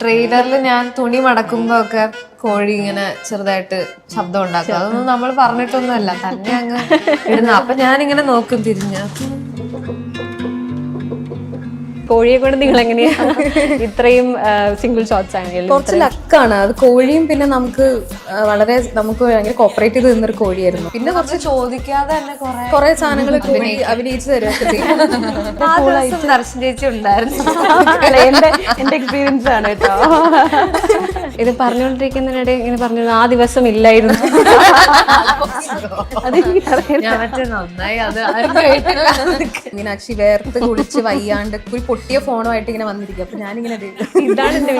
ട്രെയിലറിൽ ഞാൻ തുണി മടക്കുമ്പോ ഒക്കെ കോഴി ഇങ്ങനെ ചെറുതായിട്ട് ശബ്ദം ഉണ്ടാക്കും. അതൊന്നും നമ്മൾ പറഞ്ഞിട്ടൊന്നുമല്ല. തന്നെ അങ്ങ് ഇടുന്ന. അപ്പൊ ഞാനിങ്ങനെ നോക്കും തിരിഞ്ഞ്. കോഴിയെ കൊണ്ട് നിങ്ങൾ എങ്ങനെയാ ഇത്രയും സിംഗിൾ ഷോട്ട്സ് ആണെങ്കിലും കുറച്ച് ലക്കാണ് അത് കോഴിയും പിന്നെ നമുക്ക് വളരെ നമുക്ക് ഭയങ്കര കോപ്പറേറ്റ് ചെയ്ത് നിന്നൊരു കോഴിയായിരുന്നു. പിന്നെ കുറച്ച് ചോദിക്കാതെ തന്നെ കുറെ കുറെ സാധനങ്ങൾ കോഴി അഭിനയിച്ച് ആ ദർശൻ ചേച്ചി ഉണ്ടായിരുന്നു. അല്ല, എന്റെ എന്റെ എക്സ്പീരിയൻസ് ആണ് കേട്ടോ. ഇത് പറഞ്ഞുകൊണ്ടിരിക്കുന്നതിനിടെ ഇങ്ങനെ പറഞ്ഞു ആ ദിവസം ഇല്ലായിരുന്നു. മീനാക്ഷി വേർത്ത് കുളിച്ച് വയ്യാണ്ട് ഒരു പൊട്ടിയ ഫോണുമായിട്ട് ഇങ്ങനെ വന്നിരിക്കും. അപ്പൊ ഞാനിങ്ങനെ ഇത് ഇതാണ് എന്റെ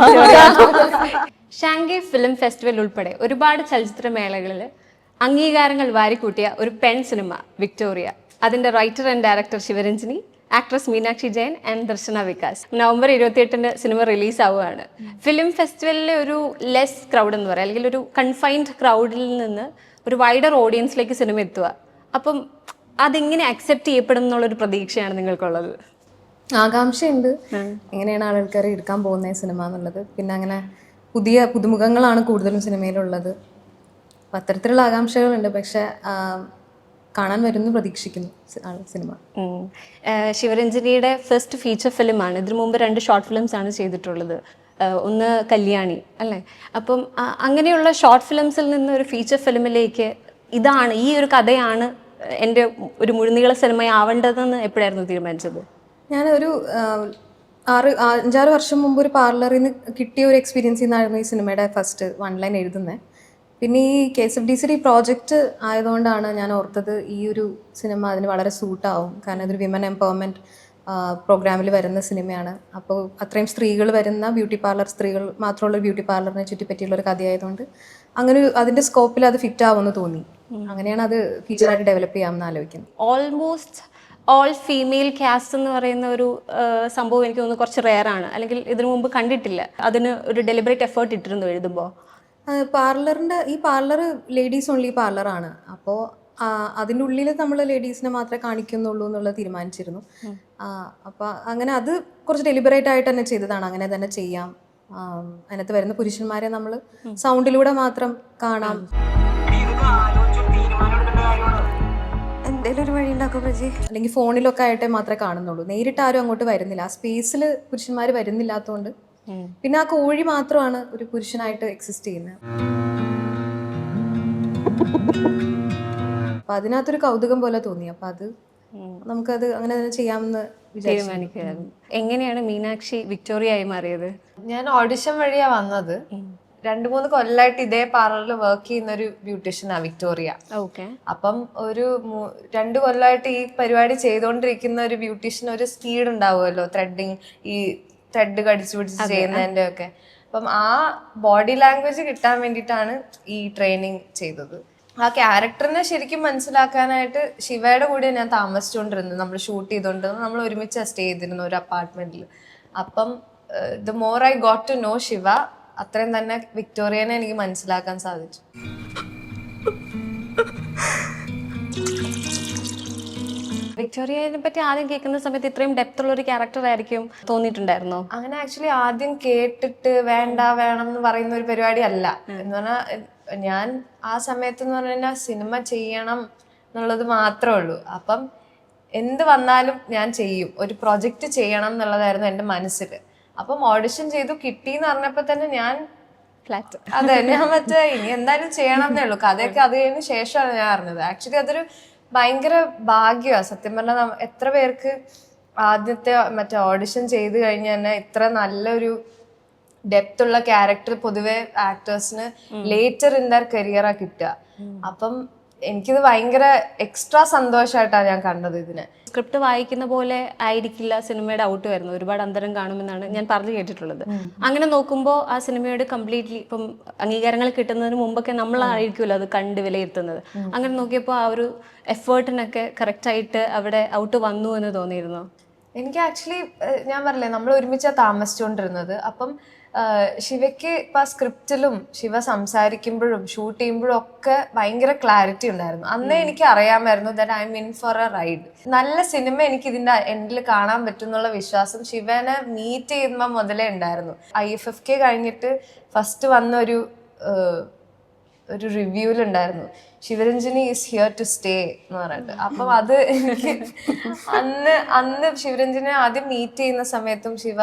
ഫിലിം ഫെസ്റ്റിവൽ ഉൾപ്പെടെ ഒരുപാട് ചലച്ചിത്രമേളകളിൽ അംഗീകാരങ്ങൾ വാരിക്കൂട്ടിയ ഒരു പെൺ സിനിമ വിക്ടോറിയ. അതിന്റെ writer and director Sivaranjini actress Meenakshi Jayan and Darshana Vikas. November ഇരുപത്തിയെട്ടിന് സിനിമ റിലീസ് ആവുകയാണ് ഫിലിം ഫെസ്റ്റിവലിലെ ഒരു ലെസ് ക്രൗഡ് എന്ന് പറയാം. അല്ലെങ്കിൽ ഒരു കൺഫൈൻഡ് ക്രൗഡിൽ നിന്ന് ഒരു വൈഡർ ഓഡിയൻസിലേക്ക് സിനിമ എത്തുക. അപ്പം അതെങ്ങനെ അക്സെപ്റ്റ് ചെയ്യപ്പെടും എന്നുള്ളൊരു പ്രതീക്ഷയാണ് നിങ്ങൾക്കുള്ളത്? ആകാംക്ഷയുണ്ട്. എങ്ങനെയാണ് ആൾക്കാർ എടുക്കാൻ പോകുന്ന സിനിമ എന്നുള്ളത്. പിന്നെ അങ്ങനെ പുതിയ പുതുമുഖങ്ങളാണ് കൂടുതലും സിനിമയിലുള്ളത്. അപ്പം അത്തരത്തിലുള്ള ആകാംക്ഷകളുണ്ട്. പക്ഷെ കാണാൻ വരുന്നു പ്രതീക്ഷിക്കുന്നു സിനിമ. ശിവരഞ്ജനിയുടെ ഫസ്റ്റ് ഫീച്ചർ ഫിലിമാണ് ഇതിനു മുമ്പ് രണ്ട് ഷോർട്ട് ഫിലിംസ് ആണ് ചെയ്തിട്ടുള്ളത്. ഒന്ന് കല്യാണി അല്ലേ? അപ്പം അങ്ങനെയുള്ള ഷോർട്ട് ഫിലിംസിൽ നിന്ന് ഒരു ഫീച്ചർ ഫിലിമിലേക്ക് ഇതാണ് ഈ ഒരു കഥയാണ് എന്റെ ഒരു മുഴുനീള സിനിമയാവേണ്ടതെന്ന് എപ്പോഴായിരുന്നു തീരുമാനിച്ചത്? ആ, ആറ് അഞ്ചാറ് വർഷം മുമ്പ് ഒരു പാർലറിൽ നിന്ന് കിട്ടിയ ഒരു എക്സ്പീരിയൻസിൽ നിന്നായിരുന്നു ഈ സിനിമയുടെ ഫസ്റ്റ് വൺ ലൈൻ എഴുതുന്നത് പിന്നെ ഈ കെ എസ് എഫ് ഡി സിയുടെ ഈ പ്രോജക്റ്റ് ആയതുകൊണ്ടാണ് ഞാൻ ഓർത്തത് ഈ ഒരു സിനിമ അതിന് വളരെ സൂട്ടാവും കാരണം ഇതൊരു വിമൻ എംപവർമെന്റ് പ്രോഗ്രാമിൽ വരുന്ന സിനിമയാണ്. അപ്പോൾ അത്രയും സ്ത്രീകൾ വരുന്ന ബ്യൂട്ടി പാർലർ സ്ത്രീകൾ മാത്രമുള്ള ഒരു ബ്യൂട്ടി പാർലറിനെ ചുറ്റിപ്പറ്റിയുള്ള ഒരു കഥയായതുകൊണ്ട് അങ്ങനെ അതിന്റെ സ്കോപ്പിൽ അത് ഫിറ്റ് ആവുമെന്ന് തോന്നി. അങ്ങനെയാണ് അത് ഫീച്ചറായിട്ട് ഡെവലപ്പ് ചെയ്യാമെന്ന് ആലോചിക്കുന്നത്. ഓൾമോസ്റ്റ് ഓൾ ഫീമെയിൽ കാസ്റ്റ് എന്ന് പറയുന്ന ഒരു സംഭവം എനിക്ക് തോന്നുന്നു കുറച്ച് റെയർ ആണ്. അല്ലെങ്കിൽ ഇതിനു മുമ്പ് കണ്ടിട്ടില്ല. അതിന് ഒരു ഡെലിബറേറ്റ് എഫേർട്ട് ഇട്ടിരുന്നു എഴുതുമ്പോൾ പാർലറിന്റെ ഈ പാർലർ ലേഡീസ് ഓൺലി പാർലറാണ് അപ്പോൾ അതിന്റെ ഉള്ളിൽ നമ്മൾ ലേഡീസിനെ മാത്രമേ കാണിക്കുന്നുള്ളൂ എന്നുള്ളത് തീരുമാനിച്ചിരുന്നു. അപ്പോൾ അങ്ങനെ അത് കുറച്ച് ഡെലിബറേറ്റ് ആയിട്ട് തന്നെ ചെയ്തതാണ്. അങ്ങനെ തന്നെ ചെയ്യാം. അതിനകത്ത് വരുന്ന പുരുഷന്മാരെ നമ്മൾ സൗണ്ടിലൂടെ മാത്രം കാണാം. എന്തേലും ഒരു വഴി ഉണ്ടാക്കും പ്രജി അല്ലെങ്കിൽ ഫോണിലൊക്കെ ആയിട്ട് മാത്രമേ കാണുന്നുള്ളൂ. നേരിട്ട് ആരും അങ്ങോട്ട് വരുന്നില്ല. ആ സ്പേസിൽ പുരുഷന്മാർ വരുന്നില്ലാത്തതുകൊണ്ട് പിന്നെ ആ കോഴി മാത്രമാണ് ഒരു പുരുഷനായിട്ട് എക്സിസ്റ്റ് ചെയ്യുന്നത്. അപ്പൊ അതിനകത്തൊരു കൗതുകം പോലെ തോന്നി. അപ്പൊ അത് നമുക്കത് അങ്ങനെ തന്നെ ചെയ്യാമെന്ന് തീരുമാനിക്കുകയായിരുന്നു. എങ്ങനെയാണ് മീനാക്ഷി വിക്ടോറിയ ആയി മാറിയത്? ഞാൻ ഓഡിഷൻ വഴിയാ വന്നത്. രണ്ടു മൂന്ന് കൊല്ലമായിട്ട് ഇതേ പാർലറിൽ വർക്ക് ചെയ്യുന്ന ഒരു ബ്യൂട്ടീഷ്യനാ വിക്ടോറിയ. ഓക്കെ അപ്പം ഒരു രണ്ട് കൊല്ലമായിട്ട് ഈ പരിപാടി ചെയ്തുകൊണ്ടിരിക്കുന്ന ഒരു ബ്യൂട്ടീഷ്യൻ ഒരു സ്പീഡ് ഉണ്ടാവുമല്ലോ ത്രെഡിങ് ഈ ത്രെഡ് കടിച്ചു പിടിച്ച് ചെയ്യുന്നതിന്റെ ഒക്കെ. അപ്പം ആ ബോഡി ലാംഗ്വേജ് കിട്ടാൻ വേണ്ടിയിട്ടാണ് ഈ ട്രെയിനിങ് ചെയ്തത്. ആ ക്യാരക്ടറിനെ ശരിക്കും മനസ്സിലാക്കാനായിട്ട് ശിവയുടെ കൂടെ ഞാൻ താമസിച്ചുകൊണ്ടിരുന്നത് നമ്മൾ ഷൂട്ട് ചെയ്തുകൊണ്ടിരുന്നത് നമ്മൾ ഒരുമിച്ച് സ്റ്റേ ചെയ്തിരുന്നു ഒരു അപ്പാർട്ട്മെന്റിൽ അപ്പം the more I got to know Siva അത്രയും തന്നെ വിക്ടോറിയനെ എനിക്ക് മനസ്സിലാക്കാൻ സാധിച്ചു. വിക്ടോറിയനെ പറ്റി ആദ്യം കേൾക്കുന്ന സമയത്ത് ഇത്രയും ഡെപ്ത് ഉള്ള ഒരു ക്യാരക്ടർ ആയിരിക്കും തോന്നിയിട്ടുണ്ടായിരുന്നോ? അങ്ങനെ ആക്ച്വലി ആദ്യം കേട്ടിട്ട് വേണ്ട വേണം എന്ന് പറയുന്ന ഒരു പരിപാടി അല്ല. എന്ന് പറഞ്ഞാൽ ഞാൻ ആ സമയത്ത് എന്ന് പറഞ്ഞാൽ സിനിമ ചെയ്യണം എന്നുള്ളത് മാത്രമേ ഉള്ളൂ. അപ്പം എന്ത് വന്നാലും ഞാൻ ചെയ്യും. ഒരു പ്രൊജക്റ്റ് ചെയ്യണം എന്നുള്ളതായിരുന്നു എന്റെ മനസ്സിൽ അപ്പം ഓഡിഷൻ ചെയ്തു കിട്ടി എന്ന് പറഞ്ഞപ്പോ തന്നെ ഞാൻ ഫ്ലാറ്റ് അതെ ഞാൻ മറ്റേ ഇനി എന്തായാലും ചെയ്യണം എന്നേ ഉള്ളൂ. കഥയൊക്കെ അത് കഴിഞ്ഞ ശേഷമാണ് ഞാൻ അറിഞ്ഞത്. ആക്ച്വലി അതൊരു ഭയങ്കര ഭാഗ്യമാണ് സത്യം പറഞ്ഞാൽ എത്ര പേർക്ക് ആദ്യത്തെ മറ്റേ ഓഡിഷൻ ചെയ്ത് കഴിഞ്ഞ് തന്നെ ഇത്ര നല്ലൊരു ഡെപ്ത് ഉള്ള ക്യാരക്ടർ പൊതുവെ ആക്ടേഴ്സിന് ലേറ്റർ ഇൻ ദർ കരിയറാ കിട്ടുക. അപ്പം എനിക്കിത് ഭയങ്കര എക്സ്ട്രാ സന്തോഷമായിട്ടാണ് ഞാൻ കണ്ടത് ഇതിനെ. സ്ക്രിപ്റ്റ് വായിക്കുന്ന പോലെ ആയിരിക്കില്ല സിനിമയുടെ ഔട്ട് വരുന്നത്. ഒരുപാട് അന്തരം കാണുമെന്നാണ് ഞാൻ പറഞ്ഞു കേട്ടിട്ടുള്ളത്. അങ്ങനെ നോക്കുമ്പോൾ ആ സിനിമയോട് കംപ്ലീറ്റ്ലി ഇപ്പം അംഗീകാരങ്ങൾ കിട്ടുന്നതിന് മുമ്പൊക്കെ നമ്മളായിരിക്കുമല്ലോ അത് കണ്ട് വിലയിരുത്തുന്നത്. അങ്ങനെ നോക്കിയപ്പോൾ ആ ഒരു എഫേർട്ടിനൊക്കെ കറക്റ്റായിട്ട് അവിടെ ഔട്ട് വന്നു എന്ന് തോന്നിയിരുന്നു? എനിക്ക് ആക്ച്വലി ഞാൻ പറഞ്ഞില്ലേ നമ്മൾ ഒരുമിച്ചാണ് താമസിച്ചുകൊണ്ടിരുന്നത് അപ്പം ശിവയ്ക്ക് ഇപ്പം ആ സ്ക്രിപ്റ്റിലും ശിവ സംസാരിക്കുമ്പോഴും ഷൂട്ട് ചെയ്യുമ്പോഴും ഒക്കെ ഭയങ്കര ക്ലാരിറ്റി ഉണ്ടായിരുന്നു. അന്നേ എനിക്ക് അറിയാമായിരുന്നു that I mean for a ride നല്ല സിനിമ എനിക്ക് ഇതിന്റെ എൻഡിൽ കാണാൻ പറ്റും എന്നുള്ള വിശ്വാസം ശിവനെ മീറ്റ് ചെയ്യുമ്പോൾ മുതലേ ഉണ്ടായിരുന്നു. ഐ എഫ് എഫ് കെ കഴിഞ്ഞിട്ട് ഫസ്റ്റ് വന്ന ഒരു റിവ്യൂലുണ്ടായിരുന്നു Sivaranjini is here to stay എന്ന് പറഞ്ഞിട്ട്. അപ്പം അത് എനിക്ക് അന്ന് അന്ന് ശിവരഞ്ജനെ ആദ്യം മീറ്റ് ചെയ്യുന്ന സമയത്തും ശിവ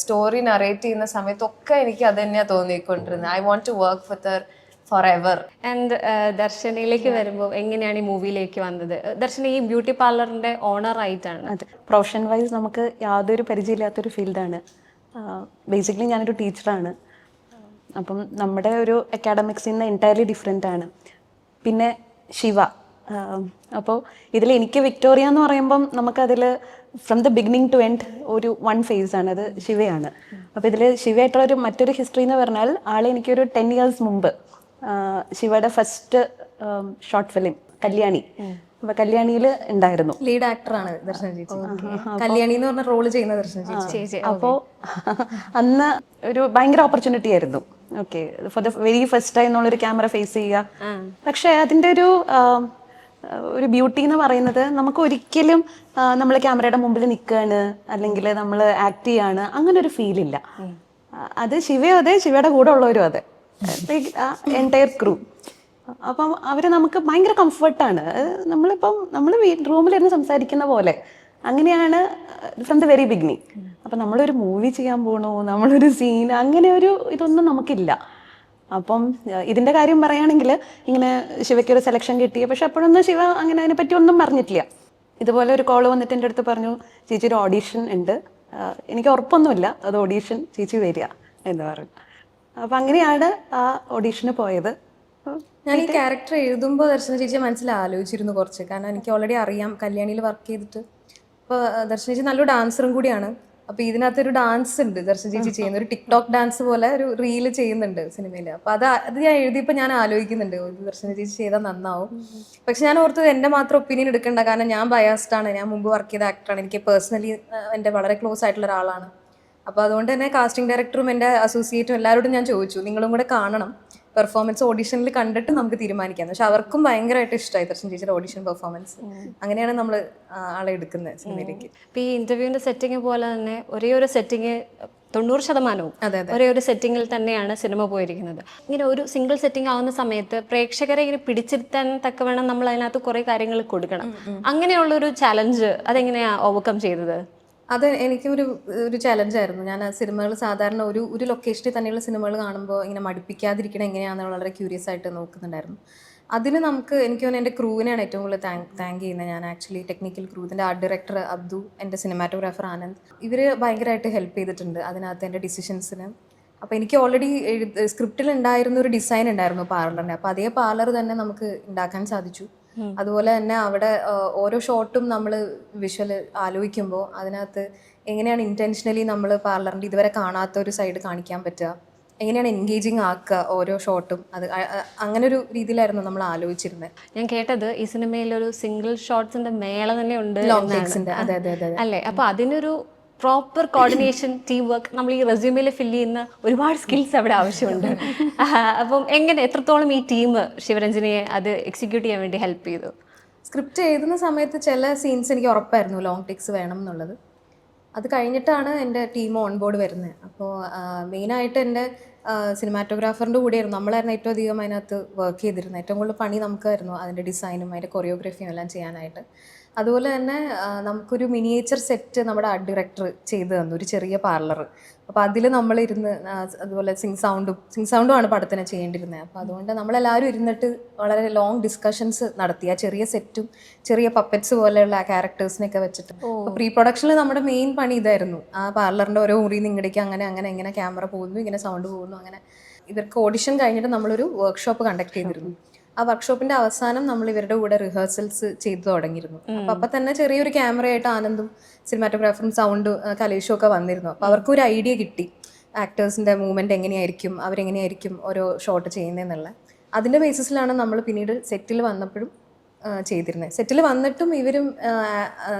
സ്റ്റോറി നറേറ്റ് ചെയ്യുന്ന സമയത്തും ഒക്കെ എനിക്ക് അത് തന്നെയാണ് തോന്നിക്കൊണ്ടിരുന്നത്. I want to work with her forever and ദർശനയിലേക്ക് വരുമ്പോൾ എങ്ങനെയാണ് ഈ മൂവിയിലേക്ക് വന്നത്? ദർശന ഈ ബ്യൂട്ടി പാർലറിന്റെ ഓണർ ആയിട്ടാണ്. അതെ. പ്രൊഫഷൻ വൈസ് നമുക്ക് യാതൊരു പരിചയമില്ലാത്തൊരു ഫീൽഡാണ് ബേസിക്കലി ഞാനൊരു ടീച്ചറാണ് അപ്പം നമ്മുടെ ഒരു അക്കാഡമിക്സിൽ നിന്ന് എന്റയർലി ഡിഫറെന്റ് ആണ്. പിന്നെ ശിവ. അപ്പോൾ ഇതിൽ എനിക്ക് വിക്ടോറിയ എന്ന് പറയുമ്പം നമുക്കതിൽ from the beginning to end ഒരു വൺ ഫേസ് ആണ്. അത് ശിവയാണ്. അപ്പോൾ ഇതിൽ ശിവയായിട്ടുള്ള ഒരു മറ്റൊരു ഹിസ്റ്ററി എന്ന് പറഞ്ഞാൽ ആളെ എനിക്കൊരു ടെൻ ഇയേഴ്സ് മുമ്പ് ശിവയുടെ ഫസ്റ്റ് ഷോർട്ട് ഫിലിം കല്യാണി. അപ്പൊ കല്യാണിയിൽ ഉണ്ടായിരുന്നു. ലീഡ് ആക്ടറാണ് ദർശന ചേച്ചി. കല്യാണി എന്ന് പറഞ്ഞ റോൾ ചെയ്യുന്ന ദർശന ചേച്ചി. അപ്പോൾ അന്ന് ഒരു ഭയങ്കര ഓപ്പർച്യൂണിറ്റി ആയിരുന്നു. Okay for the very first time എന്നുള്ളൊരു ക്യാമറ ഫേസ് ചെയ്യുക. പക്ഷെ അതിന്റെ ഒരു ഒരു ബ്യൂട്ടി എന്ന് പറയുന്നത് നമുക്ക് ഒരിക്കലും നമ്മൾ ക്യാമറയുടെ മുമ്പിൽ നിൽക്കുകയാണ് അല്ലെങ്കിൽ നമ്മൾ ആക്ട് ചെയ്യാണ് അങ്ങനെ ഒരു ഫീൽ ഇല്ല. അത് ശിവയോ അതെ ശിവയുടെ കൂടെ ഉള്ളവരും അതെ. എന്റയർ ക്രൂ അപ്പം അവർ നമുക്ക് ഭയങ്കര കംഫർട്ടാണ് നമ്മളിപ്പം നമ്മൾ റൂമിലിരുന്ന് സംസാരിക്കുന്ന പോലെ. അങ്ങനെയാണ് ഫ്രം ദ വെരി ബിഗിനിങ് അപ്പം നമ്മളൊരു മൂവി ചെയ്യാൻ പോകണോ നമ്മളൊരു സീൻ അങ്ങനെ ഒരു ഇതൊന്നും നമുക്കില്ല. അപ്പം ഇതിന്റെ ഇതിന്റെ കാര്യം പറയുകയാണെങ്കിൽ ഇങ്ങനെ ശിവയ്ക്ക് ഒരു സെലക്ഷൻ കിട്ടി. പക്ഷെ അപ്പോഴൊന്നും ശിവ അങ്ങനെ അതിനെപ്പറ്റി ഒന്നും പറഞ്ഞിട്ടില്ല. ഇതുപോലെ ഒരു കോൾ വന്നിട്ട് എന്റെ അടുത്ത് പറഞ്ഞു ചേച്ചി ഒരു ഓഡീഷൻ ഉണ്ട്. എനിക്ക് ഉറപ്പൊന്നുമില്ല. അത് ഓഡീഷൻ ചേച്ചി വരിക എന്ന് പറഞ്ഞു. അപ്പം അങ്ങനെയാണ് ആ ഓഡീഷന് പോയത്. ഞാൻ ഈ ക്യാരക്ടർ എഴുതുമ്പോൾ ദർശന ചേച്ചിയെ മനസ്സിൽ ആലോചിച്ചിരുന്നു കുറച്ച്. കാരണം എനിക്ക് ഓൾറെഡി അറിയാം കല്യാണിയിൽ വർക്ക് ചെയ്തിട്ട്. അപ്പോൾ ദർശന ചേച്ചി നല്ലൊരു ഡാൻസറും കൂടിയാണ്. അപ്പോൾ ഇതിനകത്ത് ഒരു ഡാൻസ് ഉണ്ട്. ദർശന ചേച്ചി ചെയ്യുന്ന ഒരു ടിക്ടോക്ക് ഡാൻസ് പോലെ ഒരു റീൽ ചെയ്യുന്നുണ്ട് സിനിമയിൽ അപ്പോൾ അത് അത് ഞാൻ എഴുതിയപ്പോൾ ഞാൻ ആലോചിക്കുന്നുണ്ട്. ദർശന ചേച്ചി ചെയ്താൽ നന്നാവും. പക്ഷെ ഞാൻ ഓർത്തത് എന്റെ മാത്രം ഒപ്പീനിയൻ എടുക്കണ്ട. കാരണം ഞാൻ ബയാസ്ഡ് ആണ്. ഞാൻ മുമ്പ് വർക്ക് ചെയ്ത ആക്ടറാണ് എനിക്ക് പേഴ്സണലി എന്റെ വളരെ ക്ലോസ് ആയിട്ടുള്ള ഒരാളാണ്. അപ്പോൾ അതുകൊണ്ട് തന്നെ കാസ്റ്റിംഗ് ഡയറക്ടറും എന്റെ അസോസിയേറ്റും എല്ലാവരോടും ഞാൻ ചോദിച്ചു. നിങ്ങളും കൂടെ കാണണം. പെർഫോമൻസ് ഓഡിഷനിൽ കണ്ടിട്ട് നമുക്ക് തീരുമാനിക്കാം. പക്ഷെ അവർക്കും ഭയങ്കരമായിട്ട് ഇഷ്ടമായി ദർശൻ ചേച്ചിയുടെ ഓഡിഷൻ പെർഫോമൻസ് അങ്ങനെയാണ് നമ്മൾ ആളെ എടുക്കുന്നത് സിനിമയിലേക്ക്. ഇപ്പം ഈ ഇന്റർവ്യൂവിന്റെ സെറ്റിംഗ് പോലെ തന്നെ ഒരേ ഒരു സെറ്റിംഗ് തൊണ്ണൂറ് ശതമാനവും അതെ, ഒരേ ഒരു സെറ്റിങ്ങിൽ തന്നെയാണ് സിനിമ പോയിരിക്കുന്നത്. ഇങ്ങനെ ഒരു സിംഗിൾ സെറ്റിംഗ് ആവുന്ന സമയത്ത് പ്രേക്ഷകരെ ഇങ്ങനെ പിടിച്ചിരുത്താൻ തക്കവണ്ണം നമ്മൾ അതിനകത്ത് കുറെ കാര്യങ്ങൾ കൊടുക്കണം. അങ്ങനെയുള്ള ഒരു ചലഞ്ച് അതെങ്ങനെയാ ഓവർകം ചെയ്തത്? അത് എനിക്ക് ഒരു ഒരു ചലഞ്ചായിരുന്നു ഞാൻ സിനിമകൾ സാധാരണ ഒരു ഒരു ലൊക്കേഷനിൽ തന്നെയുള്ള സിനിമകൾ കാണുമ്പോൾ ഇങ്ങനെ മടുപ്പിക്കാതിരിക്കണം എങ്ങനെയാണെന്ന് വളരെ ക്യൂരിയസ് ആയിട്ട് നോക്കുന്നുണ്ടായിരുന്നു. അതിന് നമുക്ക് എനിക്ക് തോന്നുന്നു എന്റെ ക്രൂവിനെയാണ് ഏറ്റവും കൂടുതൽ താങ്ക് താങ്ക് ചെയ്യുന്നത്. ഞാൻ ആക്ച്വലി ടെക്നിക്കൽ ക്രൂ ഇതിന്റെ ആർട്ട് ഡയറക്ടർ അബ്ദു എന്റെ സിനിമാറ്റോഗ്രാഫർ ആനന്ദ്. ഇവർ ഭയങ്കരമായിട്ട് ഹെൽപ്പ് ചെയ്തിട്ടുണ്ട് അതിനകത്ത് എന്റെ ഡിസിഷൻസിന് അപ്പോൾ എനിക്ക് ഓൾറെഡി സ്ക്രിപ്റ്റിൽ ഉണ്ടായിരുന്ന ഒരു ഡിസൈൻ ഉണ്ടായിരുന്നു പാർലറിന്റെ അപ്പോൾ അതേ പാർലർ തന്നെ നമുക്ക് ഉണ്ടാക്കാൻ സാധിച്ചു. അതുപോലെ തന്നെ അവിടെ ഓരോ ഷോട്ടും നമ്മൾ വിഷ്വൽ ആലോചിക്കുമ്പോൾ അതിനകത്ത് എങ്ങനെയാണ് ഇന്റൻഷനലി നമ്മൾ പാർലറിന്റെ ഇതുവരെ കാണാത്ത ഒരു സൈഡ് കാണിക്കാൻ പറ്റുക? എങ്ങനെയാണ് എൻഗേജിങ് ആക്കുക ഓരോ ഷോട്ടും? അത് അങ്ങനെ ഒരു രീതിയിലായിരുന്നു നമ്മൾ ആലോചിച്ചിരുന്നത്. ഞാൻ കേട്ടത് ഈ സിനിമയിൽ ഒരു സിംഗിൾ ഷോട്ട്സിന്റെ മേള തന്നെ ഉണ്ട് ലോങ്. അതെ അതെ അതെ. അല്ലേ? അപ്പൊ അതിനൊരു പ്രോപ്പർ കോർഡിനേഷൻ ടീം വർക്ക് നമ്മൾ ഈ റെസ്യൂമിൽ ഫില്ല് ചെയ്യുന്ന ഒരുപാട് സ്കിൽസ് അവിടെ ആവശ്യമുണ്ട്. അപ്പം എങ്ങനെ എത്രത്തോളം ഈ ടീം ശിവരഞ്ജനിയെ അത് എക്സിക്യൂട്ട് ചെയ്യാൻ വേണ്ടി ഹെൽപ്പ് ചെയ്തു? സ്ക്രിപ്റ്റ് എഴുതുന്ന സമയത്ത് ചില സീൻസ് എനിക്ക് ഉറപ്പായിരുന്നു ലോങ് ടേക്സ് വേണം എന്നുള്ളത്. അത് കഴിഞ്ഞിട്ടാണ് എന്റെ ടീം ഓൺ ബോർഡ് വരുന്നത്. അപ്പോൾ മെയിനായിട്ട് എന്റെ സിനിമാറ്റോഗ്രാഫറിന്റെ കൂടെയായിരുന്നു. നമ്മളായിരുന്നു ഏറ്റവും അധികം അതിനകത്ത് വർക്ക് ചെയ്തിരുന്നത്. ഏറ്റവും കൂടുതൽ പണി നമുക്കായിരുന്നു അതിന്റെ ഡിസൈനും അതിന്റെ കൊറിയോഗ്രഫിയും എല്ലാം ചെയ്യാനായിട്ട്. അതുപോലെ തന്നെ നമുക്കൊരു മിനിയേച്ചർ സെറ്റ് നമ്മുടെ ആർട്ട് ഡയറക്ടർ ചെയ്ത് തന്നു ഒരു ചെറിയ പാർലർ അപ്പോൾ അതിൽ നമ്മളിരുന്ന് അതുപോലെ സിങ് സൗണ്ടും സിങ് സൗണ്ടും ആണ് പടത്തിന് ചെയ്യേണ്ടിരുന്നത് അപ്പോൾ അതുകൊണ്ട് നമ്മളെല്ലാവരും ഇരുന്നിട്ട് വളരെ ലോങ് ഡിസ്കഷൻസ് നടത്തി. ആ ചെറിയ സെറ്റും ചെറിയ പപ്പറ്റ്സ് പോലെയുള്ള ആ ക്യാരക്ടേഴ്സിനെയൊക്കെ വെച്ചിട്ട്. പ്രീ പ്രൊഡക്ഷനിൽ നമ്മുടെ മെയിൻ പണി ഇതായിരുന്നു. ആ പാർലറിന്റെ ഓരോ മുറി നിങ്ങടേക്ക് അങ്ങനെ അങ്ങനെ ഇങ്ങനെ ക്യാമറ പോകുന്നു ഇങ്ങനെ സൗണ്ട് പോകുന്നു അങ്ങനെ. ഇവർക്ക് ഓഡിഷൻ കഴിഞ്ഞിട്ട് നമ്മളൊരു വർക്ക്ഷോപ്പ് കണ്ടക്ട് ചെയ്തിരുന്നു. ആ വർക്ക്ഷോപ്പിന്റെ അവസാനം നമ്മൾ ഇവരുടെ കൂടെ റിഹേഴ്സൽസ് ചെയ്തു തുടങ്ങിയിരുന്നു. അപ്പൊ അപ്പൊ തന്നെ ചെറിയൊരു ക്യാമറയായിട്ട് ആനന്ദും സിനിമാറ്റോഗ്രാഫറും സൗണ്ട് കലേഷും ഒക്കെ വന്നിരുന്നു. അപ്പൊ അവർക്ക് ഒരു ഐഡിയ കിട്ടി. ആക്ടേഴ്സിന്റെ മൂവ്മെന്റ് എങ്ങനെയായിരിക്കും അവരെങ്ങനെയായിരിക്കും ഓരോ ഷോട്ട് ചെയ്യുന്നതെന്നുള്ള അതിന്റെ ബേസിസിലാണ് നമ്മൾ പിന്നീട് സെറ്റിൽ വന്നപ്പോഴും ചെയ്തിരുന്നത് സെറ്റിൽ വന്നിട്ടും ഇവരും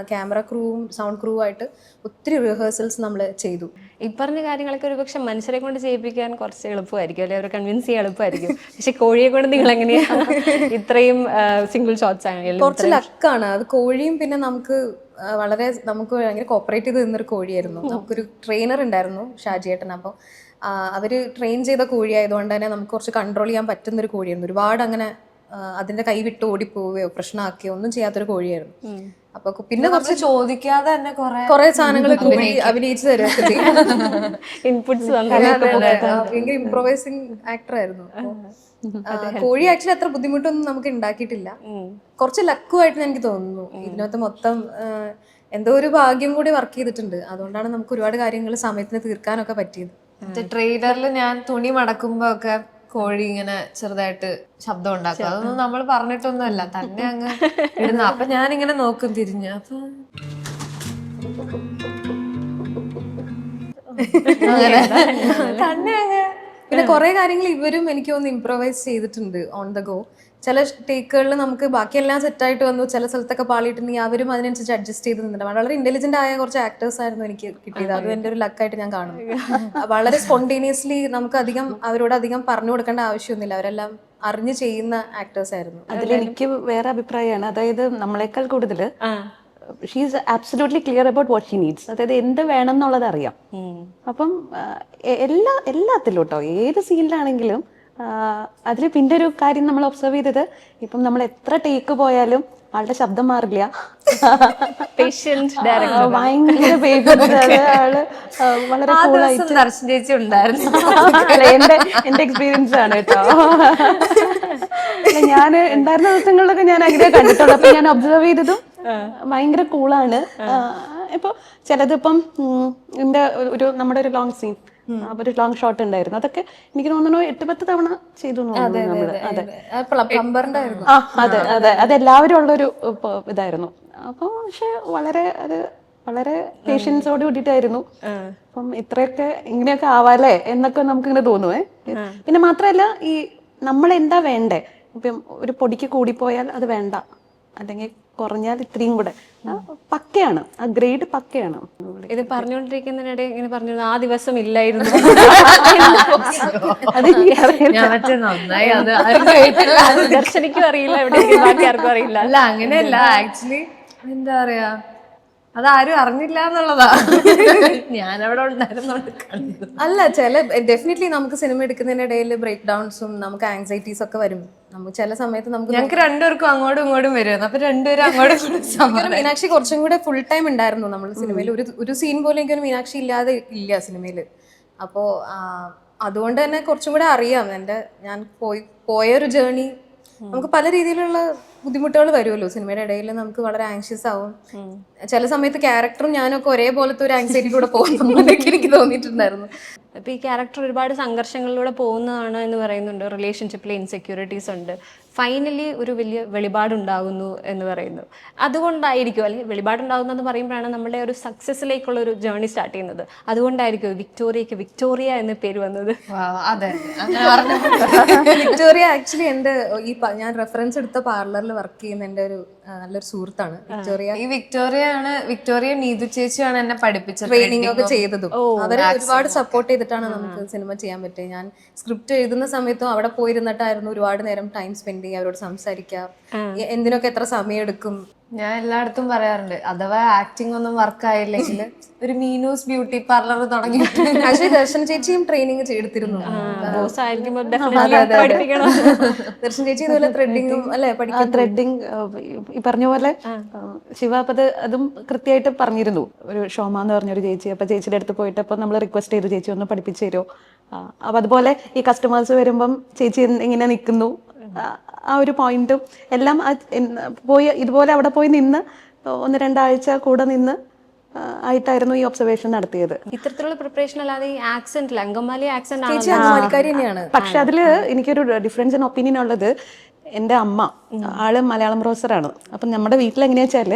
ക്യാമറ ക്രൂവും സൗണ്ട് ക്രൂവും ആയിട്ട് ഒത്തിരി റിഹേഴ്സൽസ് നമ്മൾ ചെയ്തു. ഈ പറഞ്ഞ കാര്യങ്ങളൊക്കെ ഒരു പക്ഷെ മനുഷ്യരെ കൊണ്ട് ചെയ്യിപ്പിക്കാൻ കുറച്ച് എളുപ്പമായിരിക്കും. അല്ലെങ്കിൽ അവരെ കൺവിൻസ് ചെയ്യാൻ എളുപ്പമായിരിക്കും. പക്ഷെ കോഴിയെ കൊണ്ട് നിങ്ങൾ എങ്ങനെയാണ് ഇത്രയും സിംഗിൾ ഷോട്ട്സ് ആണെങ്കിലും കുറച്ച് ലക്കാണ് അത് കോഴിയും പിന്നെ നമുക്ക് വളരെ നമുക്ക് ഭയങ്കര കോപ്പറേറ്റ് ചെയ്ത് നിന്നൊരു കോഴിയായിരുന്നു. നമുക്കൊരു ട്രെയിനർ ഉണ്ടായിരുന്നു ഷാജിയേട്ടൻ അപ്പോൾ അവർ ട്രെയിൻ ചെയ്ത കോഴി ആയതുകൊണ്ട് തന്നെ നമുക്ക് കുറച്ച് കൺട്രോൾ ചെയ്യാൻ പറ്റുന്നൊരു കോഴിയായിരുന്നു. ഒരുപാട് അങ്ങനെ അതിന്റെ കൈ വിട്ട് ഓടിപ്പോവുകയോ പ്രശ്നമാക്കുകയോ ഒന്നും ചെയ്യാത്തൊരു കോഴിയായിരുന്നു. അപ്പൊ പിന്നെ കുറച്ച് ചോദിക്കാതെ തന്നെ കുറെ സാധനങ്ങൾ അഭിനയിച്ചു ഇൻപുട്സ് ഭയങ്കര ഇംപ്രൊവൈസിങ് ആക്ടർ ആയിരുന്നു. കോഴി ആക്ച്വലി അത്ര ബുദ്ധിമുട്ടൊന്നും നമുക്ക് ഉണ്ടാക്കിയിട്ടില്ല കുറച്ച് ലക്കുമായിട്ട് എനിക്ക് തോന്നുന്നു. ഇതിനകത്ത് മൊത്തം എന്തോ ഒരു ഭാഗ്യം കൂടി വർക്ക് ചെയ്തിട്ടുണ്ട്. അതുകൊണ്ടാണ് നമുക്ക് ഒരുപാട് കാര്യങ്ങൾ സമയത്തിന് തീർക്കാനൊക്കെ പറ്റിയത്. ട്രെയിലറിൽ ഞാൻ തുണി മടക്കുമ്പോ ഒക്കെ കോഴി ഇങ്ങനെ ചെറുതായിട്ട് ശബ്ദം ഉണ്ടാക്കും. അതൊന്നും നമ്മൾ പറഞ്ഞിട്ടൊന്നുമല്ല. തന്നെ അങ്ങ് ഇടുന്ന അപ്പൊ ഞാനിങ്ങനെ നോക്കും തിരിഞ്ഞ്. അപ്പൊ അങ്ങനെ. തന്നെ അങ്ങ്. പിന്നെ കുറെ കാര്യങ്ങൾ ഇവരും എനിക്ക് ഒന്ന് ഇംപ്രൊവൈസ് ചെയ്തിട്ടുണ്ട് ഓൺ ദ ഗോ ചില ടേക്കുകളിൽ നമുക്ക് ബാക്കിയെല്ലാം സെറ്റായിട്ട് വന്നു. ചില സ്ഥലത്തൊക്കെ പാളിയിട്ടുണ്ടെങ്കിൽ അവരും അതിനനുസരിച്ച് അഡ്ജസ്റ്റ് ചെയ്ത് നിന്നിട്ടുണ്ട്. വളരെ ഇന്റലിജന്റ് ആയ കുറച്ച് ആക്ടേഴ്സ് ആയിരുന്നു എനിക്ക് കിട്ടിയത്. അതും. എന്റെ ഒരു ലക്കായിട്ട് ഞാൻ കാണുന്നു. വളരെ സ്പോണ്ടേനിയസ്ലി നമുക്ക് അധികം അവരോട് അധികം പറഞ്ഞു കൊടുക്കേണ്ട ആവശ്യമൊന്നുമില്ല. അവരെല്ലാം അറിഞ്ഞു ചെയ്യുന്ന ആക്ടേഴ്സ് ആയിരുന്നു. അതിൽ എനിക്ക് വേറെ അഭിപ്രായമാണ്. അതായത് നമ്മളെക്കാൾ കൂടുതൽ she's absolutely clear about what she needs അതായത് എന്ത് വേണം എന്നുള്ളത് അറിയാം അപ്പം എല്ലാ എല്ലാത്തിലും കേട്ടോ ഏത് സീനിലാണെങ്കിലും അതിൽ പിന്നെ ഒരു കാര്യം നമ്മൾ ഒബ്സർവ് ചെയ്തത്. ഇപ്പം നമ്മൾ എത്ര ടേക്ക് പോയാലും ആളുടെ ശബ്ദം മാറില്ല. ഭയങ്കര ആൾ വളരെ ചേച്ചി ഉണ്ടായിരുന്നു. എന്റെ എന്റെ എക്സ്പീരിയൻസ് ആണ് കേട്ടോ. ഞാൻ ഉണ്ടായിരുന്ന ദിവസങ്ങളിലൊക്കെ ഞാൻ അങ്ങനെ കണ്ടിട്ടുള്ളൂ അപ്പൊ ഞാൻ ഒബ്സർവ് ചെയ്തതും ഭയങ്കര കൂളാണ് ഇപ്പൊ ചിലതിപ്പം എന്റെ ഒരു നമ്മുടെ ഒരു ലോങ് സീൻ ഒരു ലോങ് ഷോട്ട് ഉണ്ടായിരുന്നു. അതൊക്കെ എനിക്ക് തോന്നുന്നു എട്ട് പത്ത് തവണ ചെയ്തു അതെ അതെ അതെ. എല്ലാവരും ഉള്ളൊരു ഇതായിരുന്നു. അപ്പൊ പക്ഷെ വളരെ അത് വളരെ പേഷ്യൻസോട് കൂടിയിട്ടായിരുന്നു. അപ്പം ഇത്രയൊക്കെ ഇങ്ങനെയൊക്കെ ആവാല്ലേ എന്നൊക്കെ നമുക്ക് ഇങ്ങനെ തോന്നുവേ പിന്നെ മാത്രമല്ല ഈ നമ്മൾ എന്താ വേണ്ടേ? ഇപ്പം ഒരു പൊടിക്ക് കൂടിപ്പോയാൽ അത് വേണ്ട. അല്ലെങ്കിൽ കുറഞ്ഞാൽ ഇത്രയും കൂടെ. പക്കയാണ്. ആ ഗ്രേഡ് പക്കയാണ്. ഇത് പറഞ്ഞുകൊണ്ടിരിക്കുന്നതിനിടെ ഇങ്ങനെ പറഞ്ഞു ആ ദിവസം ഇല്ലായിരുന്നു. ദർശനിക്കും അറിയില്ല എവിടെ ബാക്കി ആർക്കും അറിയില്ല. അല്ല അങ്ങനെയല്ല. ആക്ച്വലി എന്താ പറയാ? അതാരും അറിഞ്ഞില്ല എന്നുള്ളതാ. ഞാനവിടെ ഉണ്ടായിരുന്നോണ്ട് കണ്ടു. അല്ല ചില ഡെഫിനറ്റ്ലി നമുക്ക് സിനിമ എടുക്കുന്നതിനിടയിൽ ബ്രേക്ക് ഡൗൺസും നമുക്ക് ആങ്സൈറ്റീസ് ഒക്കെ വരും. നമുക്ക് ചില സമയത്ത് നമുക്ക് ഞങ്ങൾക്ക് രണ്ടുപേർക്കും അങ്ങോട്ടും ഇങ്ങോട്ടും വരും അപ്പൊ രണ്ടുപേരും അങ്ങോട്ടും ഇങ്ങോട്ടും മീനാക്ഷി കുറച്ചും കൂടെ ഫുൾ ടൈം ഉണ്ടായിരുന്നു നമ്മൾ സിനിമയിൽ ഒരു ഒരു സീൻ പോലും എനിക്കൊരു മീനാക്ഷി ഇല്ലാതെ ഇല്ല സിനിമയിൽ അപ്പോ അതുകൊണ്ട് തന്നെ കുറച്ചും കൂടെ അറിയാം. എന്റെ ഞാൻ പോയി പോയൊരു ജേണി നമുക്ക് പല രീതിയിലുള്ള ബുദ്ധിമുട്ടുകൾ വരുമല്ലോ. സിനിമയുടെ ഇടയിൽ നമുക്ക് വളരെ ആങ്ഷ്യസ് ആവും. ചില സമയത്ത് ക്യാരക്ടറും ഞാനൊക്കെ ഒരേപോലത്തെ ഒരു ആങ്സൈറ്റി കൂടെ പോകുന്നതൊക്കെ എനിക്ക് തോന്നിയിട്ടുണ്ടായിരുന്നു. അപ്പൊ ഈ ക്യാരക്ടർ ഒരുപാട് സംഘർഷങ്ങളിലൂടെ പോകുന്നതാണ് എന്ന് പറയുന്നുണ്ട്. റിലേഷൻഷിപ്പിലെ ഇൻസെക്യൂരിറ്റീസ് ഉണ്ട്. ഫൈനലി ഒരു വലിയ വെളിപാടുണ്ടാകുന്നു എന്ന് പറയുന്നു. അതുകൊണ്ടായിരിക്കും അല്ലെങ്കിൽ എന്ന് പറയുമ്പോഴാണ് നമ്മുടെ ഒരു സക്സസ്സിലേക്കുള്ള ഒരു ജേർണി സ്റ്റാർട്ട് ചെയ്യുന്നത്. അതുകൊണ്ടായിരിക്കും വിക്ടോറിയക്ക് വിക്ടോറിയ എന്ന പേര് വന്നത്. അതെ വിക്ടോറിയ ആക്ച്വലി എന്റെ ഈ ഞാൻ റെഫറൻസ് എടുത്ത പാർലറിൽ വർക്ക് ചെയ്യുന്ന എന്റെ ഒരു നല്ലൊരു സുഹൃത്താണ്. വിക്ടോറിയ ഈ വിക്ടോറിയ ആണ് വിക്ടോറിയ നീതു ചേച്ചിയാണ് എന്നെ പഠിപ്പിച്ചത് ട്രെയിനിങ് ഒക്കെ ചെയ്തതും. അവരെ ഒരുപാട് സപ്പോർട്ട് ചെയ്തിട്ടാണ് നമുക്ക് സിനിമ ചെയ്യാൻ പറ്റിയത് ഞാൻ സ്ക്രിപ്റ്റ് എഴുതുന്ന സമയത്തും അവിടെ പോയിരുന്നിട്ടായിരുന്നു ഒരുപാട് നേരം ടൈം സ്പെൻഡ് ചെയ്യുക അവരോട് സംസാരിക്കുക. എന്തിനൊക്കെ എത്ര സമയം എടുക്കും ഞാൻ എല്ലായിടത്തും പറയാറുണ്ട്. അഥവാ ആക്ടിംഗ് ഒന്നും വർക്ക് ആയില്ലെങ്കിൽ ഒരു മീനൂസ് ബ്യൂട്ടി പാർലർ തുടങ്ങി പക്ഷേ ദർശൻ ചേച്ചിയും ട്രെയിനിങ് ചെയ്തിരുന്നു. ദർശൻ ചേച്ചി ഇതുപോലെ ത്രെഡിങ്ങും അല്ലെ പഠിക്കാൻ ത്രെഡിങ് ഈ പറഞ്ഞ പോലെ ശിവ അപ്പൊ അത് അതും കൃത്യമായിട്ട് പറഞ്ഞിരുന്നു. ഒരു ഷോമ എന്ന് പറഞ്ഞൊരു ചേച്ചി. അപ്പൊ ചേച്ചിയുടെ അടുത്ത് പോയിട്ട് അപ്പൊ നമ്മൾ റിക്വസ്റ്റ് ചെയ്തു ചേച്ചി ഒന്ന് പഠിപ്പിച്ചു തരുമോ അപ്പൊ അതുപോലെ ഈ കസ്റ്റമേഴ്സ് വരുമ്പം ചേച്ചി ഇങ്ങനെ നിൽക്കുന്നു ആ, ഒരു പോയിന്റും എല്ലാം പോയി ഇതുപോലെ അവിടെ പോയി നിന്ന് ഒന്ന് രണ്ടാഴ്ച കൂടെ നിന്ന് ആയിട്ടായിരുന്നു ഈ ഒബ്സർവേഷൻ നടത്തിയത്. ഇത്തരത്തിലുള്ള പ്രിപ്പറേഷൻ അല്ലാതെ ഈ ആക്സെന്റ് അങ്കമാലി ആക്സെന്റ് പക്ഷെ അതിൽ എനിക്കൊരു ഡിഫറൻസ് ഇൻ ഒപ്പീനിയൻ ഉള്ളത് എന്റെ അമ്മ. ആൾ മലയാളം പ്രൊഫസറാണ് അപ്പം നമ്മുടെ വീട്ടിൽ എങ്ങനെയാ വെച്ചാൽ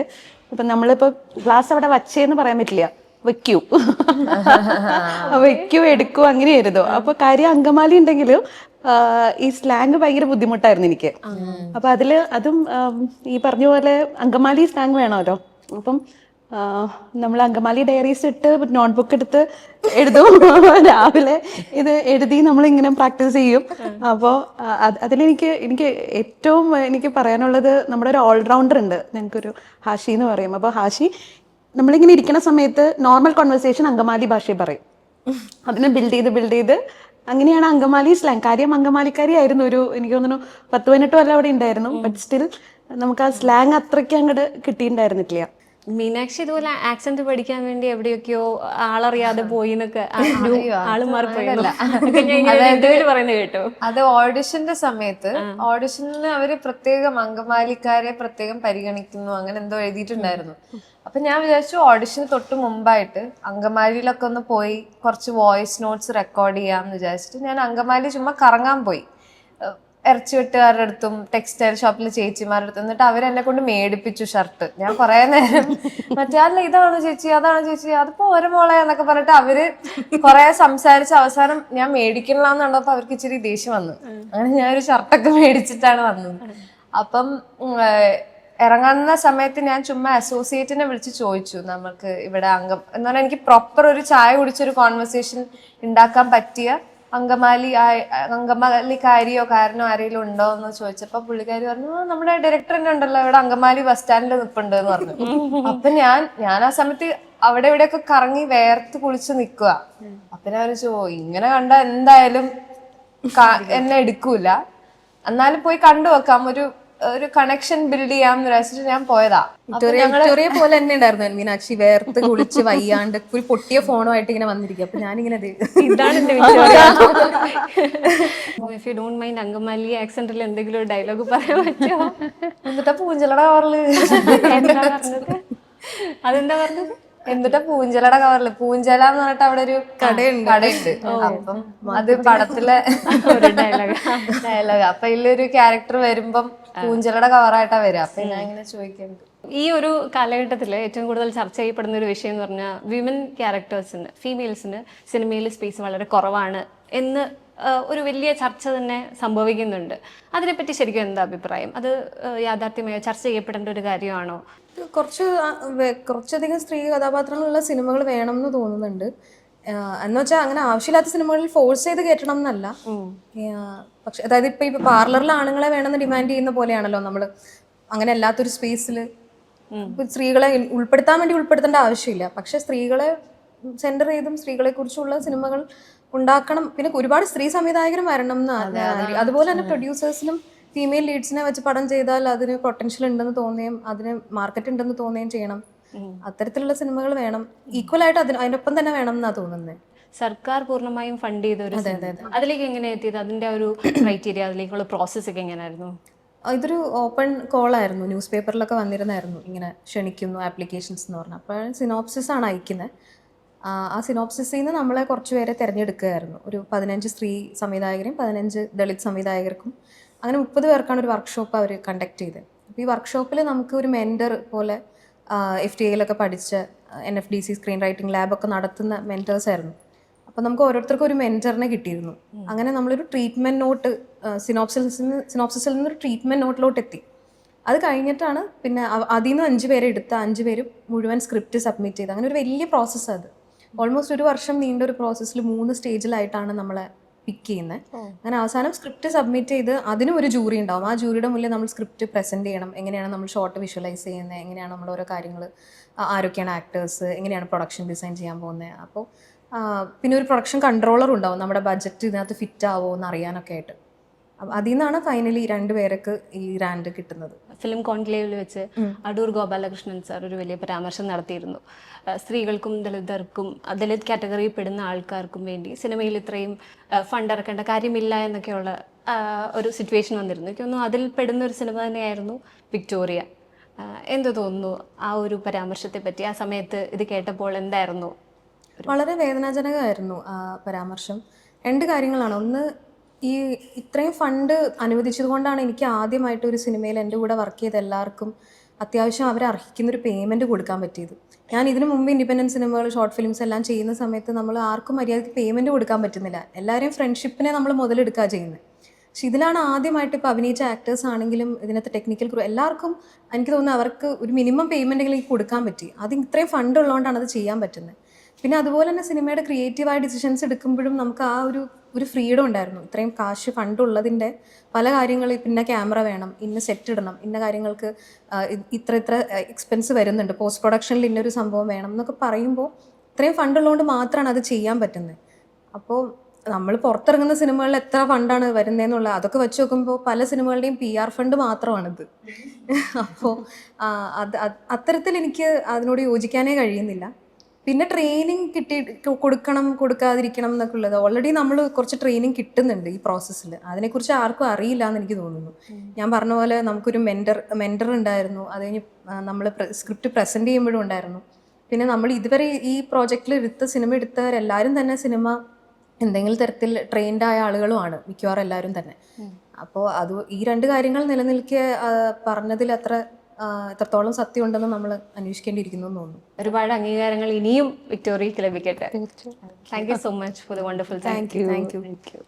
ഇപ്പം നമ്മളിപ്പോൾ ക്ലാസ് അവിടെ വച്ചേന്ന് പറയാൻ പറ്റില്ല. വെക്കൂ. വെക്കൂ എടുക്കൂ അങ്ങനെയായിരുന്നു. അപ്പൊ കാര്യം അങ്കമാലി ഉണ്ടെങ്കിലും ഈ സ്ലാങ് ഭയങ്കര ബുദ്ധിമുട്ടായിരുന്നു എനിക്ക്. അപ്പൊ അതിൽ അതും ഈ പറഞ്ഞ പോലെ അങ്കമാലി സ്ലാങ് വേണമല്ലോ. അപ്പം നമ്മൾ അങ്കമാലി ഡയറീസ് ഇട്ട് നോട്ട്ബുക്ക് എടുത്ത് എഴുതും. രാവിലെ ഇത് എഴുതി നമ്മൾ ഇങ്ങനെ പ്രാക്ടീസ് ചെയ്യും അപ്പോൾ അതിലെനിക്ക് എനിക്ക് ഏറ്റവും എനിക്ക് പറയാനുള്ളത് നമ്മുടെ ഒരു ഓൾറൗണ്ടർ ഉണ്ട്. ഞങ്ങൾക്കൊരു ഹാഷി എന്ന് പറയും. അപ്പോൾ ഹാഷി നമ്മളിങ്ങനെ ഇരിക്കുന്ന സമയത്ത് നോർമൽ കോൺവെർസേഷൻ അങ്കമാലി ഭാഷയിൽ പറയും. അതിനെ ബിൽഡ് ചെയ്ത് ബിൽഡ് ചെയ്ത് അങ്ങനെയാണ് അങ്കമാലി സ്ലാങ് കാര്യം അങ്കമാലിക്കാരി ആയിരുന്നു ഒരു എനിക്ക് തോന്നുന്നു പത്ത് പതിനെട്ട് കൊല്ലം അവിടെ ഉണ്ടായിരുന്നു. ബട്ട് സ്റ്റിൽ നമുക്ക് ആ സ്ലാങ് അത്രയ്ക്ക് അങ്ങോട്ട് കിട്ടിയിട്ടുണ്ടായിരുന്നില്ല മീനാക്ഷി ഇതുപോലെ ആക്സന്റ് പഠിക്കാൻ വേണ്ടി എവിടെയൊക്കെയോ ആളറിയാതെ പോയി എന്നൊക്കെ ആൾ പറയുന്നത് കേട്ടോ. അത് ഓഡിഷന്റെ സമയത്ത് ഓഡിഷനിൽ അവർ പ്രത്യേകം അങ്കമാലിക്കാരെ പ്രത്യേകം പരിഗണിക്കുന്നു അങ്ങനെ എന്തോ എഴുതിയിട്ടുണ്ടായിരുന്നു. അപ്പൊ ഞാൻ വിചാരിച്ചു ഓഡിഷന് തൊട്ട് മുമ്പായിട്ട് അങ്കമാലിയിലൊക്കെ ഒന്ന് പോയി കുറച്ച് വോയിസ് നോട്ട്സ് റെക്കോർഡ് ചെയ്യാന്ന് വിചാരിച്ചിട്ട് ഞാൻ അങ്കമാലി ചുമ്മാ കറങ്ങാൻ പോയി. ഇറച്ചി വെട്ടുകാരുടെ അടുത്തും ടെക്സ്റ്റൈൽ ഷോപ്പിൽ ചേച്ചിമാരുടെ അടുത്തും. എന്നിട്ട് അവരെന്നെ കൊണ്ട് മേടിപ്പിച്ചു ഷർട്ട് ഞാൻ കുറെ നേരം മറ്റേ അല്ല ഇതാണ് ചേച്ചി? അതാണ് ചേച്ചി? അതിപ്പോ ഒരു മോളെ എന്നൊക്കെ പറഞ്ഞിട്ട് അവർ കുറെ സംസാരിച്ച് അവസാനം ഞാൻ മേടിക്കണില്ലാന്ന് കണ്ടപ്പോ അവർക്ക് ഇച്ചിരി ദേഷ്യം വന്നു. അങ്ങനെ ഞാൻ ഒരു ഷർട്ടൊക്കെ മേടിച്ചിട്ടാണ് വന്നത്. അപ്പം ഇറങ്ങുന്ന സമയത്ത് ഞാൻ ചുമ്മാ അസോസിയേറ്റിനെ വിളിച്ച് ചോദിച്ചു നമുക്ക് ഇവിടെ അംഗം. എന്ന് പറഞ്ഞാൽ എനിക്ക് പ്രോപ്പർ ഒരു ചായ കുടിച്ചൊരു കോൺവെർസേഷൻ ഉണ്ടാക്കാൻ പറ്റിയ അങ്കമാലി അങ്കമാലി അങ്കമാലിക്കാരിയോ കാരനോ ആരെങ്കിലും ഉണ്ടോ എന്ന് ചോദിച്ചപ്പോ പുള്ളിക്കാരി പറഞ്ഞു നമ്മുടെ ഡയറക്ടർ തന്നെ ഉണ്ടല്ലോ ഇവിടെ അങ്കമാലി ബസ് സ്റ്റാൻഡിൽ നിൽപ്പുണ്ട് എന്ന് പറഞ്ഞു. അപ്പൊ ഞാൻ ഞാൻ ആ സമയത്ത് അവിടെ ഇവിടെയൊക്കെ കറങ്ങി വേർത്ത് കുളിച്ച് നിൽക്കുക അപ്പൊ ഞാൻ ചോ ഇങ്ങനെ കണ്ട എന്തായാലും എന്നെ എടുക്കൂല. എന്നാലും പോയി കണ്ടു വെക്കാം ഒരു ഒരു കണക്ഷൻ ബിൽഡ് ചെയ്യാന്ന് വിചാരിച്ചിട്ട് ഞാൻ പോയതാ. ചെറിയ വിക്ടോറിയ പോലെ തന്നെ ഉണ്ടായിരുന്നു മീനാക്ഷി. വേർത്ത് കുളിച്ച് വയ്യാണ്ട് ഒരു പൊട്ടിയ ഫോണുമായിട്ട് ഇങ്ങനെ വന്നിരിക്കും അപ്പൊ ഞാനിങ്ങനെ ദേ- ഇതാണ് എന്റെ if you don't mind Angamaly ആക്സെന്റിൽ എന്തെങ്കിലും ഒരു ഡയലോഗ് പറയാൻ പറ്റുമോ? എന്നിട്ടാ കവറിൽ പറഞ്ഞത്? അതെന്താ പറഞ്ഞത്? എന്നിട്ടാ പൂഞ്ചലയുടെ കവറിൽ പൂഞ്ചല എന്ന് പറഞ്ഞിട്ട് അവിടെ ഒരു കടയുണ്ട്. കടയുണ്ട്. അപ്പം അത് പടത്തിലെ ഡയലോഗ് അപ്പൊ ഇല്ലൊരു ക്യാരക്ടർ വരുമ്പം പൂഞ്ചലയുടെ കവറായിട്ടാ വരിക. അപ്പൊ ഞാൻ ഇങ്ങനെ ചോദിക്കുന്നുണ്ട് ഈ ഒരു കാലഘട്ടത്തിൽ ഏറ്റവും കൂടുതൽ ചർച്ച ചെയ്യപ്പെടുന്ന ഒരു വിഷയം എന്ന് പറഞ്ഞാൽ വിമൻ ക്യാരക്ടേഴ്സിന് ഫീമെയിൽസിന് സിനിമയിൽ സ്പേസ് വളരെ കുറവാണ് എന്ന് ഒരു വലിയ ചർച്ച തന്നെ സംഭവിക്കുന്നുണ്ട്. അതിനെപ്പറ്റി ശരിക്കും എന്താ അഭിപ്രായം? അത് യാഥാർത്ഥ്യമായ? ചർച്ച ചെയ്യപ്പെടേണ്ട ഒരു കാര്യമാണോ? കുറച്ച് കുറച്ചധികം സ്ത്രീ കഥാപാത്രങ്ങളുള്ള സിനിമകൾ വേണം എന്ന് തോന്നുന്നുണ്ട്. എന്ന് വെച്ചാൽ അങ്ങനെ ആവശ്യമില്ലാത്ത സിനിമകളിൽ ഫോഴ്സ് ചെയ്ത് കയറ്റണം എന്നല്ല. പക്ഷെ അതായത് ഇപ്പൊ ഇപ്പൊ പാർലറിൽ ആണുങ്ങളെ വേണമെന്ന് ഡിമാൻഡ് ചെയ്യുന്ന പോലെയാണല്ലോ നമ്മൾ അങ്ങനെ അല്ലാത്തൊരു സ്പേസിൽ സ്ത്രീകളെ ഉൾപ്പെടുത്താൻ വേണ്ടി ഉൾപ്പെടുത്തേണ്ട ആവശ്യമില്ല. പക്ഷെ സ്ത്രീകളെ സെന്റർ ചെയ്തും സ്ത്രീകളെ കുറിച്ചുള്ള സിനിമകൾ ഉണ്ടാക്കണം. പിന്നെ ഒരുപാട് സ്ത്രീ സംവിധായകരും വരണം എന്ന് അതുപോലെ തന്നെ പ്രൊഡ്യൂസേഴ്സിനും ഫീമെയിൽ ലീഡ്സിനെ വെച്ച് പടം ചെയ്താൽ അതിന് പൊട്ടൻഷ്യൽ ഉണ്ടെന്ന് തോന്നുകയും അതിന് മാർക്കറ്റ് ഉണ്ടെന്ന് തോന്നുകയും ചെയ്യണം. അത്തരത്തിലുള്ള സിനിമകൾ വേണം. ഈക്വൽ ആയിട്ട് അതിന് അതിനൊപ്പം തന്നെ വേണം എന്നാ തോന്നുന്നത് സർക്കാർ പൂർണമായും ഫണ്ട് ചെയ്ത ഒരു. അതിലേക്ക് എങ്ങനെ എത്തിയത്? അതിന്റെ ഒരു ക്രൈറ്റീരിയ അതിലേക്കുള്ള പ്രോസസ് ഒക്കെ എങ്ങനെയായിരുന്നു? ഇതൊരു ഓപ്പൺ കോൾ ആയിരുന്നു. ന്യൂസ് പേപ്പറിലൊക്കെ വന്നിരുന്നായിരുന്നു. ഇങ്ങനെ ക്ഷണിക്കുന്നു ആപ്ലിക്കേഷൻസ് എന്ന് പറഞ്ഞാൽ അപ്പോൾ സിനോപ്സിസ് ആണ് അയക്കുന്നത്. ആ സിനോപ്സിസിൽ നിന്ന് നമ്മളെ കുറച്ച് പേരെ തിരഞ്ഞെടുക്കുകയായിരുന്നു. ഒരു പതിനഞ്ച് സ്ത്രീ സംവിധായകരും പതിനഞ്ച് ദളിത് സംവിധായകർക്കും അങ്ങനെ മുപ്പത് പേർക്കാണ് ഒരു വർക്ക്ഷോപ്പ് അവർ കണ്ടക്ട് ചെയ്തത്. അപ്പോൾ ഈ വർക്ക്ഷോപ്പിൽ നമുക്ക് ഒരു മെന്റർ പോലെ എഫ് ടി എയിലൊക്കെ പഠിച്ച N F D C screen writing ലാബൊക്കെ നടത്തുന്ന മെന്റേഴ്സ് ആയിരുന്നു. അപ്പോൾ നമുക്ക് ഓരോരുത്തർക്കും ഒരു മെന്ററിനെ കിട്ടിയിരുന്നു. അങ്ങനെ നമ്മളൊരു ട്രീറ്റ്മെന്റ് നോട്ട് സിനോപ്സിൽ നിന്ന് സിനോപ്സിസിൽ നിന്ന് ഒരു ട്രീറ്റ്മെന്റ് നോട്ടിലോട്ട് എത്തി അത് കഴിഞ്ഞിട്ടാണ് പിന്നെ അതിൽ നിന്ന് അഞ്ച് പേരെ എടുത്ത് അഞ്ച് പേര് മുഴുവൻ സ്ക്രിപ്റ്റ് സബ്മിറ്റ് ചെയ്ത്. അങ്ങനെ ഒരു വലിയ പ്രോസസ്സാണ് അത്. ഓൾമോസ്റ്റ് ഒരു വർഷം നീണ്ട ഒരു പ്രോസസ്സിൽ മൂന്ന് സ്റ്റേജിലായിട്ടാണ് നമ്മൾ പിക്ക് ചെയ്യുന്നത് അങ്ങനെ അവസാനം സ്ക്രിപ്റ്റ് സബ്മിറ്റ് ചെയ്ത് അതിനും ഒരു ജൂറി ഉണ്ടാവും. ആ ജൂറിയുടെ മുന്നിൽ നമ്മൾ സ്ക്രിപ്റ്റ് പ്രസന്റ് ചെയ്യണം. എങ്ങനെയാണ് നമ്മൾ ഷോർട്ട് വിഷ്വലൈസ് ചെയ്യുന്നത് എങ്ങനെയാണ് നമ്മൾ ഓരോ കാര്യങ്ങൾ ആരൊക്കെയാണ് ആക്ടേഴ്സ് എങ്ങനെയാണ് പ്രൊഡക്ഷൻ ഡിസൈൻ ചെയ്യാൻ പോകുന്നത് അപ്പോൾ പിന്നെ ഒരു പ്രൊഡക്ഷൻ കൺട്രോളർ ഉണ്ടാവും. നമ്മുടെ ബഡ്ജറ്റ് ഇതിനകത്ത് ഫിറ്റ് ആവുമോ എന്ന് അറിയാനൊക്കെ ആയിട്ട്. അതിൽ നിന്നാണ് ഫൈനലി രണ്ടുപേർക്ക് ഈ ഗ്രാൻഡ് കിട്ടുന്നത്. ഫിലിം കോൺക്ലേവിൽ വെച്ച് അടൂർ ഗോപാലകൃഷ്ണൻ സാർ ഒരു വലിയ പരാമർശം നടത്തിയിരുന്നു. സ്ത്രീകൾക്കും ദളിതർക്കും ദളിത് കാറ്റഗറിയിൽ പെടുന്ന ആൾക്കാർക്കും വേണ്ടി സിനിമയിൽ ഇത്രയും ഫണ്ട് ഇറക്കേണ്ട കാര്യമില്ല എന്നൊക്കെയുള്ള ഒരു സിറ്റുവേഷൻ വന്നിരുന്നു. എനിക്ക് തോന്നുന്നു അതിൽ പെടുന്ന ഒരു സിനിമ തന്നെയായിരുന്നു വിക്ടോറിയ. എന്ത് തോന്നുന്നു ആ ഒരു പരാമർശത്തെ പറ്റി? ആ സമയത്ത് ഇത് കേട്ടപ്പോൾ എന്തായിരുന്നു? വളരെ വേദനാജനകമായിരുന്നു ആ പരാമർശം. രണ്ട് കാര്യങ്ങളാണ്. ഒന്ന് ഈ ഇത്രയും ഫണ്ട് അനുവദിച്ചത് കൊണ്ടാണ് എനിക്ക് ആദ്യമായിട്ട് ഒരു സിനിമയിൽ എന്റെ കൂടെ വർക്ക് ചെയ്ത എല്ലാവർക്കും അത്യാവശ്യം അവർ അർഹിക്കുന്ന ഒരു പേയ്മെന്റ് കൊടുക്കാൻ പറ്റിയത്. ഞാൻ ഇതിനു മുമ്പ് ഇൻഡിപെൻഡന്റ് സിനിമകൾ ഷോർട്ട് ഫിലിംസ് എല്ലാം ചെയ്യുന്ന സമയത്ത് നമ്മൾ ആർക്കും മര്യാദയ്ക്ക് പേയ്മെന്റ് കൊടുക്കാൻ പറ്റുന്നില്ല. എല്ലാവരെയും ഫ്രണ്ട്ഷിപ്പിനെ നമ്മൾ മുതലെടുക്കുക ചെയ്യുന്നത്. പക്ഷെ ഇതിലാണ് ആദ്യമായിട്ട് ഇപ്പോൾ അഭിനയിച്ച ആക്ടേഴ്സ് ആണെങ്കിലും ഇതിനകത്ത് ടെക്നിക്കൽ ക്രൂ എല്ലാവർക്കും എനിക്ക് തോന്നുന്നു അവർക്ക് ഒരു മിനിമം പേയ്മെന്റെങ്കിലും കൊടുക്കാൻ പറ്റി. അത് ഇത്രയും ഫണ്ട് ഉള്ളതുകൊണ്ടാണ് അത് ചെയ്യാൻ പറ്റുന്നത്. പിന്നെ അതുപോലെ തന്നെ സിനിമയുടെ ക്രിയേറ്റീവായ ഡിസിഷൻസ് എടുക്കുമ്പോഴും നമുക്ക് ആ ഒരു ഒരു ഫ്രീഡം ഉണ്ടായിരുന്നു. ഇത്രയും കാശ് ഫണ്ട് ഉള്ളതിന്റെ പല കാര്യങ്ങൾ പിന്നെ ക്യാമറ വേണം ഇന്ന സെറ്റ് ഇടണം ഇന്ന കാര്യങ്ങൾക്ക് ഇത്ര ഇത്ര എക്സ്പെൻസ് വരുന്നുണ്ട് പോസ്റ്റ് പ്രൊഡക്ഷനിൽ ഇന്നൊരു സംഭവം വേണം എന്നൊക്കെ പറയുമ്പോൾ ഇത്രയും ഫണ്ട് ഉള്ളതുകൊണ്ട് മാത്രമാണ് അത് ചെയ്യാൻ പറ്റുന്നത്. അപ്പോൾ നമ്മൾ പുറത്തിറങ്ങുന്ന സിനിമകളിൽ എത്ര ഫണ്ടാണ് വരുന്നതെന്നുള്ളത് അതൊക്കെ വെച്ച് നോക്കുമ്പോൾ പല സിനിമകളുടെയും പി ആർ ഫണ്ട് മാത്രമാണിത്. അപ്പോൾ അത് അത് അത്തരത്തിൽ എനിക്ക് അതിനോട് യോജിക്കാനേ കഴിയുന്നില്ല. പിന്നെ ട്രെയിനിങ് കിട്ടി കൊടുക്കണം കൊടുക്കാതിരിക്കണം എന്നൊക്കെ ഉള്ളത് ഓൾറെഡി നമ്മൾ കുറച്ച് ട്രെയിനിങ് കിട്ടുന്നുണ്ട് ഈ പ്രോസസ്സിൽ അതിനെക്കുറിച്ച് ആർക്കും അറിയില്ല എന്ന് എനിക്ക് തോന്നുന്നു. ഞാൻ പറഞ്ഞ പോലെ നമുക്കൊരു മെന്റർ മെന്റർ ഉണ്ടായിരുന്നു. അത് കഴിഞ്ഞ് നമ്മൾ സ്ക്രിപ്റ്റ് പ്രസന്റ് ചെയ്യുമ്പോഴും ഉണ്ടായിരുന്നു. പിന്നെ നമ്മൾ ഇതുവരെ ഈ പ്രോജക്റ്റിൽ എടുത്ത സിനിമ എടുത്തവരെല്ലാവരും തന്നെ സിനിമ എന്തെങ്കിലും തരത്തിൽ ട്രെയിൻഡ് ആയ ആളുകളുമാണ് മിക്കവാറും എല്ലാവരും തന്നെ. അപ്പോൾ അത് ഈ രണ്ട് കാര്യങ്ങൾ നിലനിൽക്കെ പറഞ്ഞതിൽ അത്ര എത്രത്തോളം സത്യമുണ്ടെന്ന് നമ്മൾ അന്വേഷിക്കേണ്ടിയിരിക്കുന്നു എന്ന് തോന്നുന്നു. ഒരുപാട് അംഗീകാരങ്ങൾ ഇനിയും വിക്ടോറിയക്ക് ലഭിക്കട്ടെ. Thank you so much for the wonderful thank you thank you thank you